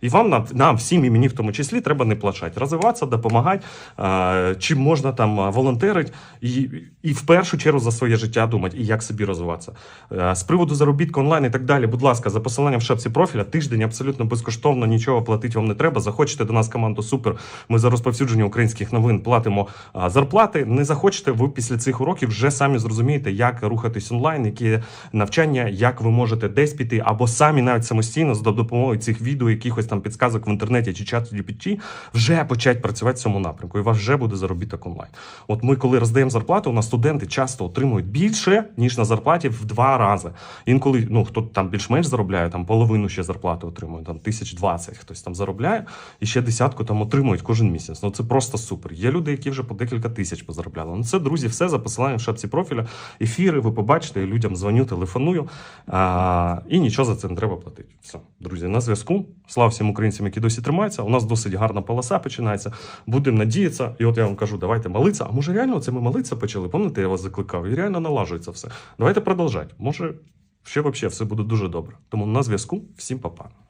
І вам нам, нам всім і мені в тому числі треба не плачати, розвиватися, допомагати, е, чим можна там волонтерити і, і в першу чергу за своє життя думати, і як собі розвиватися. Е, з приводу заробітку онлайн і так далі, будь ласка, за посиланням в шапці профіля, тиждень абсолютно безкоштовно, нічого платити вам не треба. Захочете до нас команду супер. Ми за розповсюдження українських новин платимо е, зарплати. Не захочете, ви після цих уроків вже самі зрозумієте, як рухатись онлайн, які навчання, як ви можете десь піти, або самі навіть самостійно за допомогою цих відео, якихось там підсказок в інтернеті чи чат GPT, вже почати працювати в цьому напрямку. І у вас вже буде заробіток онлайн. От ми, коли роздаємо зарплату, у нас студенти часто отримують більше, ніж на зарплаті в два рази. Інколи, ну хто там більш-менш заробляє, там половину ще зарплати отримує, там тисяч двадцять хтось там заробляє, і ще десятку там отримують кожен місяць. Ну це просто супер. Є люди, які вже по декілька тисяч позаробляли. Ну це, друзі, все за посиланням в шапці профіля. Ефіри, ви побачите, я людям дзвоню, телефоную. А, і нічого за це не треба платити. Все, друзі, на зв'язку. Слава всім українцям, які досі тримаються. У нас досить гарна полоса починається. Будемо надіятися. І от я вам кажу, давайте молитися. А може реально це ми молитися почали? Пам'ятаєте, я вас закликав? І реально налажується все. Давайте продовжати. Може, ще взагалі все буде дуже добре. Тому на зв'язку. Всім па-па.